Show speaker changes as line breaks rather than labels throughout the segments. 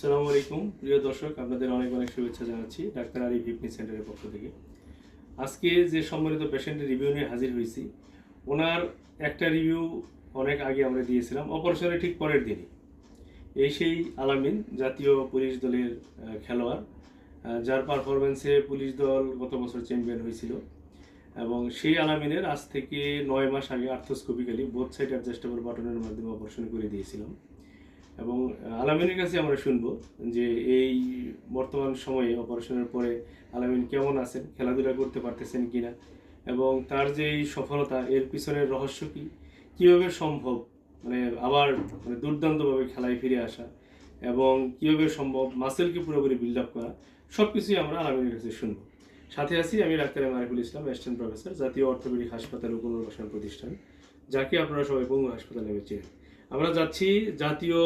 সালামু আলাইকুম, প্রিয় দর্শক, আপনাদের অনেক অনেক শুভেচ্ছা জানাচ্ছি ডাক্তার আরিফ হিপনি সেন্টারের পক্ষ থেকে। আজকে যে সম্মানিত পেশেন্টের রিভিউ নিয়ে হাজির হয়েছি, ওনার একটা রিভিউ অনেক আগে আমরা দিয়েছিলাম, অপারেশনের ঠিক পরের দিনই। এই সেই আলামিন, জাতীয় পুলিশ দলের খেলোয়াড় যার পারফরমেন্সে পুলিশ দল গত বছর চ্যাম্পিয়ন হয়েছিল এবং সেই আলামিনের আজ থেকে নয় মাস আগে আর্থোস্কোপিক্যালি বোথ সাইড অ্যাডজাস্টেবল বাটনের মাধ্যমে অপারেশন করে দিয়েছিলাম। এবং আলামিনের কাছে আমরা শুনব যে এই বর্তমান সময়ে অপারেশনের পরে আলামিন কেমন আছেন, খেলাধুলা করতে পারতেছেন কিনা, এবং তার যে এই সফলতা, এর পিছনের রহস্য কি? কীভাবে সম্ভব মানে আবার মানে দুর্দান্তভাবে খেলায় ফিরে আসা, এবং কীভাবে সম্ভব মাসেলকে পুরোপুরি বিল্ড আপ করা সব কিছুই আমরা আলামিনের কাছে শুনব। সাথে আছি আমি doctor M Ariful Islam assistant professor জাতীয় অর্থোপেডিক হাসপাতাল ও পুনর্বাসন প্রতিষ্ঠান, যাকে আপনারা সবাই বঙ্গ হাসপাতাল চেনেন। আমরা যাচ্ছি জাতীয়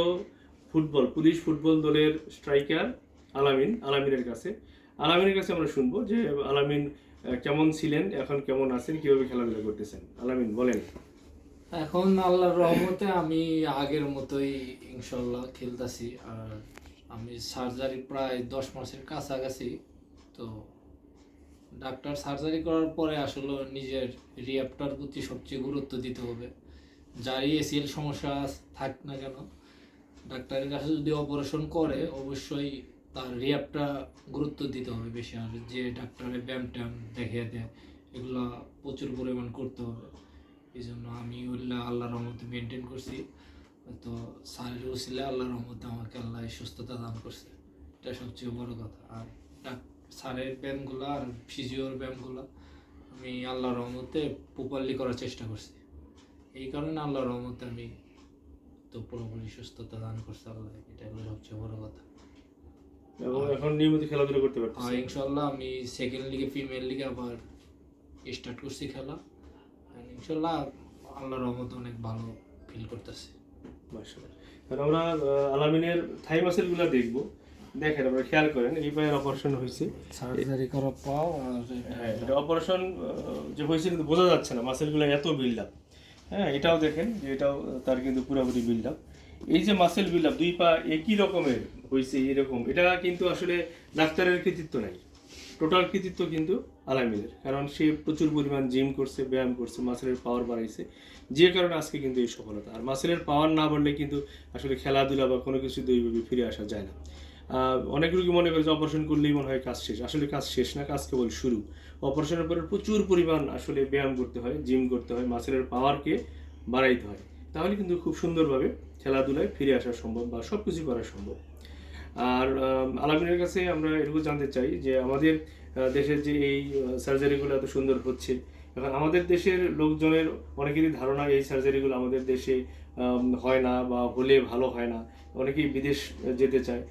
ফুটবল, পুলিশ ফুটবল দলের স্ট্রাইকার আলামিন, আলামিনের কাছে। আলামিনের কাছে আমরা শুনব যে আলামিন কেমন ছিলেন, এখন কেমন আছেন, কীভাবে খেলাধুলা করতেছেন? আলামিন, বলেন।
এখন আল্লাহর রহমতে আমি আগের মতোই ইনশাল্লাহ খেলতেছি। আর আমি সার্জারি প্রায় দশ মাসের কাছাকাছি। তো ডাক্তার সার্জারি করার পরে আসলে নিজের রিয়াপটার প্রতি সবচেয়ে গুরুত্ব দিতে হবে। যারই এসিএল সমস্যা থাক না কেন, ডাক্তারের কাছে যদি অপারেশন করে, অবশ্যই তার রিয়াপটা গুরুত্ব দিতে হবে বেশি। আর যে ডাক্তারের ব্যায়াম ট্যাম দেখে দেয়, এগুলো প্রচুর পরিমাণ করতে হবে। এই জন্য আমি ওইগুলা আল্লাহর রহমতে মেনটেন করছি। তো স্যারের উসিলে আল্লাহর রহমতে আমাকে আল্লাহ সুস্থতা দান করছে। এটা সবচেয়ে বড় কথা। আর স্যারের ব্যায়ামগুলো আর ফিজিওর ব্যায়ামগুলো আমি আল্লাহর রহমতে প্রপারলি করার চেষ্টা করছি। এই কারণে আল্লাহ রহমতে আমি তো পুরোপুরি সুস্থতা দান করছে আল্লাহ এটা হলো সবচেয়ে বড় কথা।
এবং এখন নিয়মিত খেলাধুলা করতে
আর
পারতেছেন
ইনশাল্লাহ আমি সেকেন্ড লিগে ফিমেল লিগে আবার স্টার্ট করছি খেলা। ইনশাল্লাহ আল্লাহর রহমতে অনেক ভালো ফিল করতেছি।
কারণ আমরা আলামিনের থাই মাসেলগুলো দেখব। দেখেন আপনারা খেয়াল করেন এই পায়ের অপারেশন হয়েছে।
সার্জারি করা পাও আর
হ্যাঁ অপারেশন যে হয়েছে কিন্তু বোঝা যাচ্ছে না মাসেলগুলো এত বিল্ড আপ হ্যাঁ এটাও দেখেন যে এটাও তার কিন্তু পুরোপুরি বিল্ড আপ এই যে মাসেল বিল্ড আপ দুই পা একই রকমের হয়েছে এরকম। এটা কিন্তু আসলে ডাক্তারের কৃতিত্ব নাই। টোটাল কৃতিত্ব কিন্তু আলামিনের। কারণ সে প্রচুর পরিমাণ জিম করছে, ব্যায়াম করছে মাসেলের পাওয়ার বাড়াইছে। যে কারণে আজকে কিন্তু এই সফলতা। আর মাসেলের পাওয়ার না বাড়লে কিন্তু আসলে খেলাধুলা বা কোনো কিছু ওইভাবে ফিরে আসা যায় না। অনেক রোগী মনে করে যে অপারেশন করলেই মনে হয় কাজ শেষ। আসলে কাজ শেষ না কাজ কেবল শুরু। অপারেশনের পরে প্রচুর পরিমাণ আসলে ব্যায়াম করতে হয় জিম করতে হয় মাসেলের পাওয়ারকে বাড়াইতে হয়। তাহলে কিন্তু খুব সুন্দরভাবে খেলাধুলায় ফিরে আসা সম্ভব বা সব কিছু করা সম্ভব। আর আলামিনের কাছে আমরা এটুকু জানতে চাই যে আমাদের দেশের যে এই সার্জারিগুলো এত সুন্দর হচ্ছে এখন আমাদের দেশের লোকজনের অনেকেরই ধারণা এই সার্জারিগুলো আমাদের দেশে হয় না বা হলে ভালো হয় না। অনেকেই বিদেশ যেতে চায়।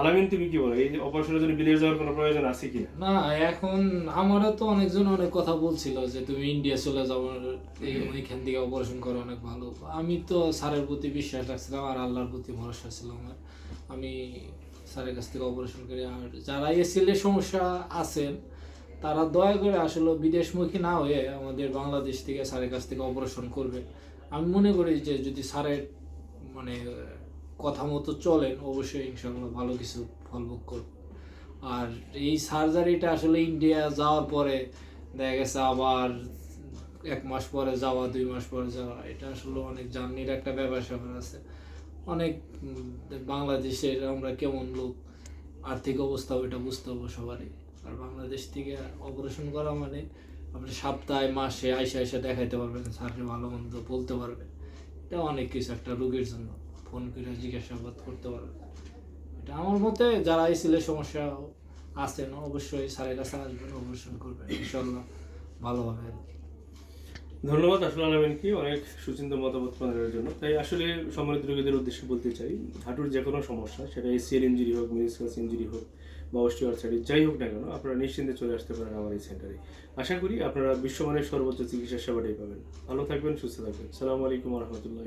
আলামিন তুমি কি বলো? এই অপারেশনের জন্য বিদেশ যাওয়ার কোনো প্রয়োজন আছে কিনা?
না এখন আমারও তো অনেকজন অনেক কথা বলছিল যে তুমি ইন্ডিয়া চলে যাও ওইখান থেকে অপারেশন করো অনেক ভালো। আমি তো স্যারের প্রতি বিশ্বাস রাখছিলাম আর আল্লাহর প্রতি ভরসা ছিল আমার। আমি স্যারের কাছ থেকে অপারেশন করি। আর যারা এসিএল এর সমস্যা আছেন তারা দয়া করে আসলে বিদেশমুখী না হয়ে আমাদের বাংলাদেশ থেকে স্যারের কাছ থেকে অপারেশন করবে। আমি মনে করি যে যদি স্যারের মানে কথা মতো চলেন অবশ্যই ইনশাল্লাহ ভালো কিছু ফল ভোগ করবে। আর এই সার্জারিটা আসলে ইন্ডিয়া যাওয়ার পরে দেখা গেছে আবার এক মাস পরে যাওয়া, দুই মাস পরে যাওয়া, এটা আসলে অনেক জার্নির একটা ব্যাপার স্যাপার আছে। অনেক বাংলাদেশের আমরা কেমন লোক, আর্থিক অবস্থা ওইটা বুঝতে হবে সবারই। আর বাংলাদেশ থেকে অপারেশন করা মানে আপনি সপ্তাহে, মাসে আইসা আইসা দেখাইতে পারবেন, স্যারকে ভালো মন্দ বলতে পারবেন। এটা অনেক কিছু, একটা রোগীর জন্য। ফোন করে জিজ্ঞাসাবাদ করতে পারবেন। এটা আমার মতে, যারা ছেলের সমস্যা আছেন, অবশ্যই স্যারের কাছে আসবেন অপারেশন করবেন ইনশাল্লাহ ভালো হবে কি।
ধন্যবাদ, আসলে আলমিনকে অনেক সুচিন্ত মতামত প্রদানের জন্য। তাই আসলে সম্মানিত রোগীদের উদ্দেশ্যে বলতে চাই, হাঁটুর যে কোনো সমস্যা, সেটা এসিএল ইঞ্জুরি হোক মিনিসকাস ইঞ্জুরি হোক বা অস্টিওআর্থাইটিস যাই হোক না কেন, আপনারা নিশ্চিন্তে চলে আসতে পারেন আমার এই সেন্টারে আশা করি আপনারা বিশ্বমানের সর্বোচ্চ চিকিৎসা সেবাটাই পাবেন। ভালো থাকবেন, সুস্থ থাকবেন। সালামু আলাইকুম রহমতুল্লাহ